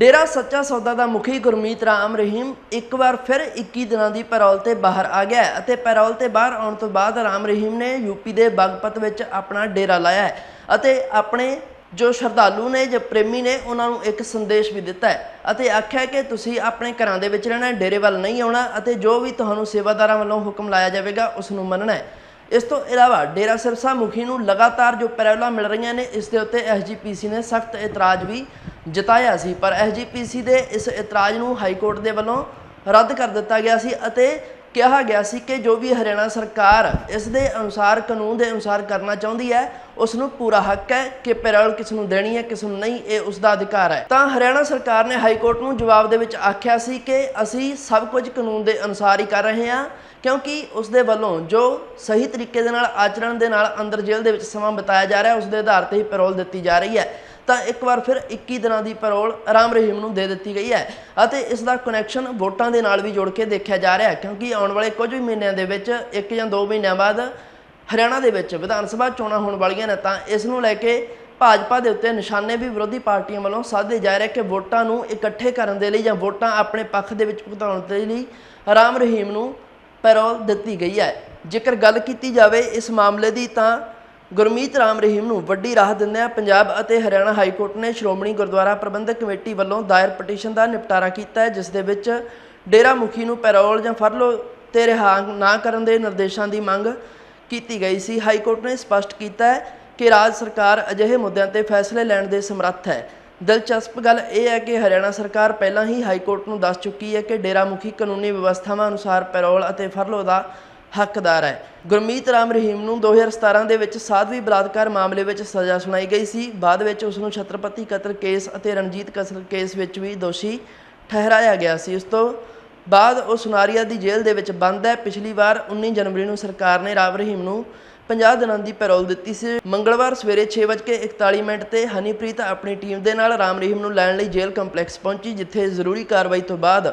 ਡੇਰਾ ਸੱਚਾ ਸੌਦਾ ਦਾ ਮੁਖੀ ਗੁਰਮੀਤ ਰਾਮ ਰਹੀਮ ਇੱਕ ਵਾਰ ਫਿਰ 21 ਦਿਨਾਂ ਦੀ ਪੈਰੋਲ ਤੇ ਬਾਹਰ ਆ ਗਿਆ ਅਤੇ ਪੈਰੋਲ ਤੇ ਬਾਹਰ ਆਉਣ ਤੋਂ ਬਾਅਦ ਰਾਮ ਰਹੀਮ ਨੇ ਯੂਪੀ ਦੇ ਬਾਗਪਤ ਵਿੱਚ ਆਪਣਾ ਡੇਰਾ ਲਾਇਆ ਹੈ ਅਤੇ ਆਪਣੇ ਜੋ ਸ਼ਰਧਾਲੂ ਨੇ, ਜਾਂ ਪ੍ਰੇਮੀ ਨੇ, ਉਹਨਾਂ ਨੂੰ ਇੱਕ ਸੰਦੇਸ਼ ਵੀ ਦਿੱਤਾ ਹੈ ਅਤੇ ਆਖਿਆ ਕਿ ਤੁਸੀਂ ਆਪਣੇ ਘਰਾਂ ਦੇ ਵਿੱਚ ਰਹਿਣਾ ਡੇਰੇ ਵੱਲ ਨਹੀਂ ਆਉਣਾ ਅਤੇ ਜੋ ਵੀ ਤੁਹਾਨੂੰ ਸੇਵਾਦਾਰਾਂ ਵੱਲੋਂ ਹੁਕਮ ਲਾਇਆ ਜਾਵੇਗਾ, ਉਸ ਨੂੰ ਮੰਨਣਾ ਹੈ। ਇਸ ਤੋਂ ਇਲਾਵਾ ਡੇਰਾ ਸਿਰਸਾ ਮੁਖੀ ਨੂੰ ਲਗਾਤਾਰ ਜੋ ਪੈਰੋਲਾਂ ਮਿਲ ਰਹੀਆਂ ਨੇ, ਇਸ ਦੇ ਉੱਤੇ ਐਸਜੀਪੀਸੀ ਨੇ ਸਖਤ ਇਤਰਾਜ਼ ਵੀ ਜਤਾਇਆ ਸੀ, ਪਰ ਐਸਜੀਪੀਸੀ ਦੇ ਇਸ ਇਤਰਾਜ਼ ਨੂੰ ਹਾਈ ਕੋਰਟ ਦੇ ਵੱਲੋਂ ਰੱਦ ਕਰ ਦਿੱਤਾ ਗਿਆ ਸੀ ਅਤੇ ਕਿਹਾ ਗਿਆ ਸੀ ਕਿ ਜੋ ਵੀ ਹਰਿਆਣਾ ਸਰਕਾਰ ਇਸ ਦੇ ਅਨੁਸਾਰ ਕਾਨੂੰਨ ਦੇ ਅਨੁਸਾਰ ਕਰਨਾ ਚਾਹੁੰਦੀ ਹੈ ਉਸ ਨੂੰ ਪੂਰਾ ਹੱਕ ਹੈ ਕਿ ਪੈਰੋਲ ਕਿਸ ਨੂੰ ਦੇਣੀ ਹੈ, ਕਿਸ ਨੂੰ ਨਹੀਂ, ਇਹ ਉਸ ਦਾ ਅਧਿਕਾਰ ਹੈ। ਤਾਂ ਹਰਿਆਣਾ ਸਰਕਾਰ ਨੇ ਹਾਈ ਕੋਰਟ ਨੂੰ ਜਵਾਬ ਦੇ ਵਿੱਚ ਆਖਿਆ ਸੀ ਕਿ ਅਸੀਂ ਸਭ ਕੁਝ ਕਾਨੂੰਨ ਦੇ ਅਨੁਸਾਰ ਹੀ ਕਰ ਰਹੇ ਹਾਂ, ਕਿਉਂਕਿ ਉਸ ਦੇ ਵੱਲੋਂ ਜੋ ਸਹੀ ਤਰੀਕੇ ਦੇ ਨਾਲ ਆਚਰਣ ਦੇ ਨਾਲ ਅੰਦਰ ਜੇਲ੍ਹ ਦੇ ਵਿੱਚ ਸਮਾਂ ਬਿਤਾਇਆ ਜਾ ਰਿਹਾ ਉਸ ਦੇ ਆਧਾਰ ਤੇ ਹੀ ਪੈਰੋਲ ਦਿੱਤੀ ਜਾ ਰਹੀ ਹੈ। ਤਾਂ ਇੱਕ ਵਾਰ ਫਿਰ 21 ਦਿਨਾਂ ਦੀ ਪੈਰੋਲ ਰਾਮ ਰਹੀਮ ਨੂੰ ਦੇ ਦਿੱਤੀ ਗਈ ਹੈ ਅਤੇ ਇਸ ਦਾ ਕਨੈਕਸ਼ਨ ਵੋਟਾਂ ਦੇ ਨਾਲ ਵੀ ਜੋੜ ਕੇ ਦੇਖਿਆ ਜਾ ਰਿਹਾ ਹੈ, ਕਿਉਂਕਿ ਆਉਣ ਵਾਲੇ ਕੁਝ ਵੀ ਮਹੀਨਿਆਂ ਦੇ ਵਿੱਚ, ਇੱਕ ਜਾਂ ਦੋ ਮਹੀਨਿਆਂ ਬਾਅਦ ਹਰਿਆਣਾ ਦੇ ਵਿੱਚ ਵਿਧਾਨ ਸਭਾ ਚੋਣਾਂ ਹੋਣ ਵਾਲੀਆਂ ਨੇ, ਤਾਂ ਇਸ ਨੂੰ ਲੈ ਕੇ ਭਾਜਪਾ ਦੇ ਉੱਤੇ ਨਿਸ਼ਾਨੇ ਵੀ ਵਿਰੋਧੀ ਪਾਰਟੀਆਂ ਵੱਲੋਂ ਸਾਧੇ ਜਾ ਰਹੇ ਕਿ ਵੋਟਾਂ ਨੂੰ ਇਕੱਠੇ ਕਰਨ ਦੇ ਲਈ ਜਾਂ ਵੋਟਾਂ ਆਪਣੇ ਪੱਖ ਦੇ ਵਿੱਚ ਭੁਗਤਾਉਣ ਦੇ ਲਈ ਰਾਮ ਰਹੀਮ ਨੂੰ ਪੈਰੋਲ ਦਿੱਤੀ ਗਈ ਹੈ। ਜੇਕਰ ਗੱਲ ਕੀਤੀ ਜਾਵੇ ਇਸ ਮਾਮਲੇ ਦੀ, ਤਾਂ ਗੁਰਮੀਤ ਰਾਮ ਰਹੀਮ ਨੂੰ ਵੱਡੀ ਰਾਹਤ ਦਿੰਦਿਆਂ ਪੰਜਾਬ ਅਤੇ ਹਰਿਆਣਾ ਹਾਈ ਕੋਰਟ ਨੇ ਸ਼੍ਰੋਮਣੀ ਗੁਰਦੁਆਰਾ ਪ੍ਰਬੰਧਕ ਕਮੇਟੀ ਵੱਲੋਂ ਦਾਇਰ ਪਟੀਸ਼ਨ ਦਾ ਨਿਪਟਾਰਾ ਕੀਤਾ ਹੈ, ਜਿਸ ਦੇ ਵਿੱਚ ਡੇਰਾ ਮੁਖੀ ਨੂੰ ਪੈਰੋਲ ਜਾਂ ਫਰਲੋ ਤੇ ਰਿਹਾ ਨਾ ਕਰਨ ਦੇ ਨਿਰਦੇਸ਼ਾਂ ਦੀ ਮੰਗ ਕੀਤੀ ਗਈ ਸੀ। ਹਾਈ ਕੋਰਟ ਨੇ ਸਪਸ਼ਟ ਕੀਤਾ ਹੈ ਕਿ ਰਾਜ ਸਰਕਾਰ ਅਜਿਹੇ ਮੁੱਦਿਆਂ ਤੇ ਫੈਸਲੇ ਲੈਣ ਦੇ ਸਮਰੱਥ ਹੈ। ਦਿਲਚਸਪ ਗੱਲ ਇਹ ਹੈ ਕਿ ਹਰਿਆਣਾ ਸਰਕਾਰ ਪਹਿਲਾਂ ਹੀ ਹਾਈ ਕੋਰਟ ਨੂੰ ਦੱਸ ਚੁੱਕੀ ਹੈ ਕਿ ਡੇਰਾ ਮੁਖੀ ਕਾਨੂੰਨੀ ਵਿਵਸਥਾਵਾਂ ਅਨੁਸਾਰ ਪੈਰੋਲ ਅਤੇ ਫਰਲੋ ਦਾ ਹੱਕਦਾਰ ਹੈ। ਗੁਰਮੀਤ ਰਾਮ ਰਹੀਮ ਨੂੰ 2017 ਦੇ ਵਿੱਚ ਸਾਧਵੀ ਬਲਾਤਕਾਰ ਮਾਮਲੇ ਵਿੱਚ ਸਜ਼ਾ ਸੁਣਾਈ ਗਈ ਸੀ। ਬਾਅਦ ਵਿੱਚ ਉਸ ਨੂੰ ਛਤਰਪਤੀ ਕਤਲ ਕੇਸ ਅਤੇ ਰਣਜੀਤ ਕਤਲ ਕੇਸ ਵਿੱਚ ਵੀ ਦੋਸ਼ੀ ਠਹਿਰਾਇਆ ਗਿਆ ਸੀ। ਉਸ ਤੋਂ ਬਾਅਦ ਉਹ ਸੁਨਾਰੀਆ ਦੀ ਜੇਲ੍ਹ ਦੇ ਵਿੱਚ ਬੰਦ ਹੈ। ਪਿਛਲੀ ਵਾਰ 19 ਜਨਵਰੀ ਨੂੰ ਸਰਕਾਰ ਨੇ ਰਾਮ ਰਹੀਮ ਨੂੰ 50 ਦਿਨਾਂ ਦੀ ਪੈਰੋਲ ਦਿੱਤੀ ਸੀ। ਮੰਗਲਵਾਰ ਸਵੇਰੇ 6:41 ਮਿੰਟ ਤੇ ਹਨੀਪ੍ਰੀਤ ਆਪਣੀ ਟੀਮ ਦੇ ਨਾਲ ਰਾਮ ਰਹੀਮ ਨੂੰ ਲੈਣ ਲਈ ਜੇਲ੍ਹ ਕੰਪਲੈਕਸ ਪਹੁੰਚੀ, ਜਿੱਥੇ ਜ਼ਰੂਰੀ ਕਾਰਵਾਈ ਤੋਂ ਬਾਅਦ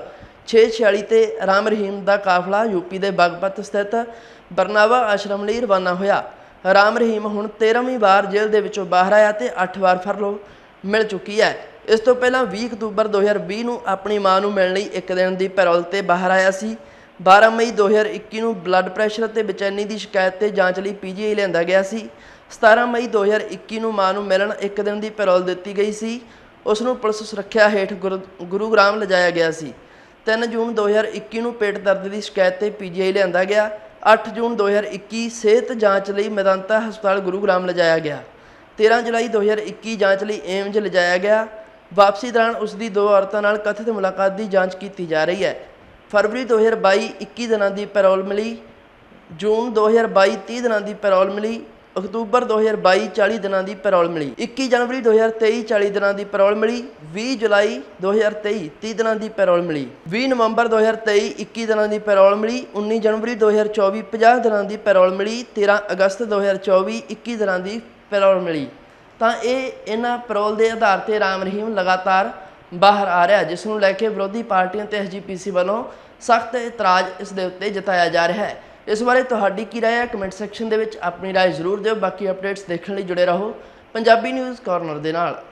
6:46 ਤੇ ਰਾਮ ਰਹੀਮ ਦਾ ਕਾਫਲਾ ਯੂਪੀ ਦੇ ਬਗਪਤ ਸਥਿਤ ਬਰਨਾਵਾ ਆਸ਼ਰਮ ਲਈ ਰਵਾਨਾ ਹੋਇਆ। ਰਾਮ ਰਹੀਮ ਹੁਣ 13ਵੀਂ ਵਾਰ ਜੇਲ੍ਹ ਦੇ ਵਿੱਚੋਂ ਬਾਹਰ ਆਇਆ ਤੇ 8 ਵਾਰ ਫਰਲੋ ਮਿਲ ਚੁੱਕੀ ਹੈ। ਇਸ ਤੋਂ ਪਹਿਲਾਂ 20 ਅਕਤੂਬਰ 2020 ਨੂੰ ਆਪਣੀ ਮਾਂ ਨੂੰ ਮਿਲਣ ਲਈ ਇੱਕ ਦਿਨ ਦੀ ਪੈਰੋਲ ਤੇ ਬਾਹਰ ਆਇਆ ਸੀ। 12 ਮਈ 2021 ਨੂੰ ਬਲੱਡ ਪ੍ਰੈਸ਼ਰ ਅਤੇ ਬੇਚੈਨੀ ਦੀ ਸ਼ਿਕਾਇਤ ਤੇ ਜਾਂਚ ਲਈ ਪੀਜੀਆਈ ਲਿਆਂਦਾ ਗਿਆ ਸੀ। 17 ਮਈ 2021 ਨੂੰ ਮਾਂ ਨੂੰ ਮਿਲਣ ਇੱਕ ਦਿਨ ਦੀ ਪੈਰੋਲ ਦਿੱਤੀ ਗਈ ਸੀ। ਉਸ ਨੂੰ ਪੁਲਿਸ ਸੁਰੱਖਿਆ ਹੇਠ ਗੁਰੂ- ਗੁਰੂਗ੍ਰਾਮ ਲਿਜਾਇਆ ਗਿਆ ਸੀ। 3 ਜੂਨ 2021 ਨੂੰ ਪੇਟ ਦਰਦ ਦੀ ਸ਼ਿਕਾਇਤ ਤੇ ਪੀਜੀਆਈ ਲਿਆਂਦਾ ਗਿਆ। 8 ਜੂਨ 2021 ਸਿਹਤ ਜਾਂਚ ਲਈ ਮੈਦਾਂਤਾ ਹਸਪਤਾਲ ਗੁਰੂਗ੍ਰਾਮ ਲਿਜਾਇਆ ਗਿਆ। 13 ਜੁਲਾਈ 2021 ਜਾਂਚ ਲਈ ਏਮਜ਼ ਲਿਜਾਇਆ ਗਿਆ। ਵਾਪਸੀ ਦੌਰਾਨ ਉਸ ਦੀ ਦੋ ਔਰਤਾਂ ਨਾਲ ਕਥਿਤ ਮੁਲਾਕਾਤ ਦੀ ਜਾਂਚ ਕੀਤੀ ਜਾ ਰਹੀ ਹੈ। ਫਰਵਰੀ 2022 21 ਦਿਨਾਂ ਦੀ ਪੈਰੋਲ ਮਿਲੀ। ਜੂਨ 2022 30 ਦਿਨਾਂ ਦੀ ਪੈਰੋਲ ਮਿਲੀ। ਅਕਤੂਬਰ 2022 40 ਦਿਨਾਂ ਦੀ ਪੈਰੋਲ ਮਿਲੀ। 21 ਜਨਵਰੀ 2023 40 ਦਿਨਾਂ ਦੀ ਪੈਰੋਲ ਮਿਲੀ। 20 ਜੁਲਾਈ 2023 30 ਦਿਨਾਂ ਦੀ ਪੈਰੋਲ ਮਿਲੀ। 20 ਨਵੰਬਰ 2023 21 ਦਿਨਾਂ ਦੀ ਪੈਰੋਲ ਮਿਲੀ। 19 ਜਨਵਰੀ 2024 50 ਦਿਨਾਂ ਦੀ ਪੈਰੋਲ ਮਿਲੀ। 13 ਅਗਸਤ 2024 21 ਦਿਨਾਂ ਦੀ ਪੈਰੋਲ ਮਿਲੀ। ਤਾਂ ਇਹ ਇਹਨਾਂ ਪੈਰੋਲ ਦੇ ਆਧਾਰ ਤੇ ਰਾਮ ਰਹੀਮ ਲਗਾਤਾਰ ਬਾਹਰ ਆ ਰਿਹਾ, ਜਿਸ ਨੂੰ ਲੈ ਕੇ ਵਿਰੋਧੀ ਪਾਰਟੀਆਂ ਤੇ ਐਸਜੀਪੀਸੀ ਵੱਲੋਂ ਸਖਤ ਇਤਰਾਜ਼ ਇਸ ਦੇ ਉੱਤੇ ਜਤਾਇਆ ਜਾ ਰਿਹਾ ਹੈ। ਇਸ ਬਾਰੇ ਤੁਹਾਡੀ ਕੀ ਰਾਏ ਹੈ? ਕਮੈਂਟ ਸੈਕਸ਼ਨ ਦੇ ਵਿੱਚ ਆਪਣੀ ਰਾਏ ਜ਼ਰੂਰ ਦਿਓ। ਬਾਕੀ ਅਪਡੇਟਸ ਦੇਖਣ ਲਈ ਜੁੜੇ ਰਹੋ। ਪੰਜਾਬੀ ਨਿਊਜ਼ ਕਾਰਨਰ ਦੇ ਨਾਲ।